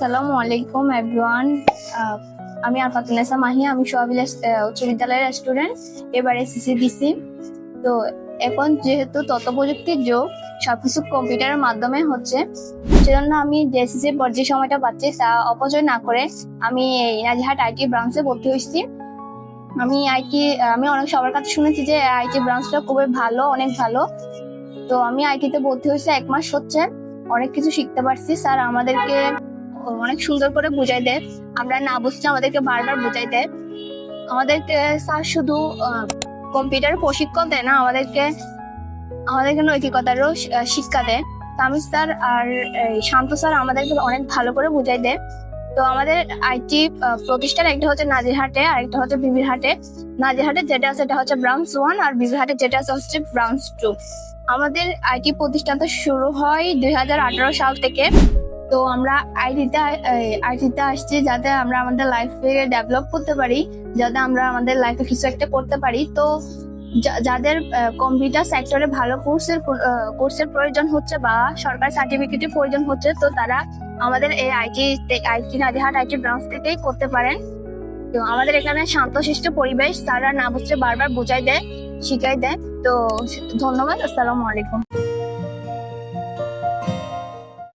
সালামু আলাইকুম এভরিওয়ান আমি আরফাতুন্নেসা মাহি, আমি সোহাবিল উচ্চ বিদ্যালয়ের স্টুডেন্ট এবার দিছি তো এখন যেহেতু তথ্য প্রযুক্তির যুগ, সবকিছু কম্পিউটারের মাধ্যমে হচ্ছে, সেজন্য আমি যে এসএসসি পর্যায়ে সময়টা পাচ্ছি, তা অপচয় না করে আমি এই নাজিহাট আইটি ব্রাঞ্চে ভর্তি হয়েছি। আমি আইটি আমি অনেক সবার কাছে শুনেছি যে আইটি ব্রাঞ্চটা খুবই ভালো, অনেক ভালো। তো আমি আইটিতে ভর্তি হয়েছে, এক মাস হচ্ছে। অনেক কিছু শিখতে পারছি। স্যার, আমাদেরকে অনেক সুন্দর করে বুঝাই দেয়। আমরা না বুঝতে আমাদেরকে বারবার বুঝাই দেয়। আমাদেরকে স্যার শুধু কম্পিউটার প্রশিক্ষণ দেয় না, আমাদেরকে আমাদেরকে নৈতিকতারও শিক্ষা দেয়। তামিজ স্যার আর শান্ত স্যার আমাদেরকে অনেক ভালো করে বুঝাই দেয়। তো আমাদের আইটি প্রতিষ্ঠান একটা হচ্ছে নাজিরহাটে, আর একটা হচ্ছে বিবিরহাটে। নাজিরহাটে যেটা আছে সেটা হচ্ছে ব্রাঞ্চ ওয়ান আর বিবিরহাটে যেটা আছে হচ্ছে ব্রাঞ্চ টু আমাদের আইটি প্রতিষ্ঠানটা শুরু হয় দুই হাজার আঠারো সাল থেকে। তো আমরা আইটিতে আইটিতে আসছি যাতে আমরা আমাদের লাইফে ডেভেলপ করতে পারি, যাতে আমরা আমাদের লাইফে কিছু একটা করতে পারি। তো যাদের কম্পিউটার সেক্টরে ভালো কোর্সের কোর্সের প্রয়োজন হচ্ছে বা সরকার সার্টিফিকেটের প্রয়োজন হচ্ছে, তো তারা আমাদের এই IT IT Nadihat IT branch থেকেই করতে পারেন। তো আমাদের এখানে শান্তশিষ্ট পরিবেশ, তারা না বুঝতে বারবার বোঝাই দেয়, শিখাই দেয়। তো ধন্যবাদ, আসসালামু আলাইকুম।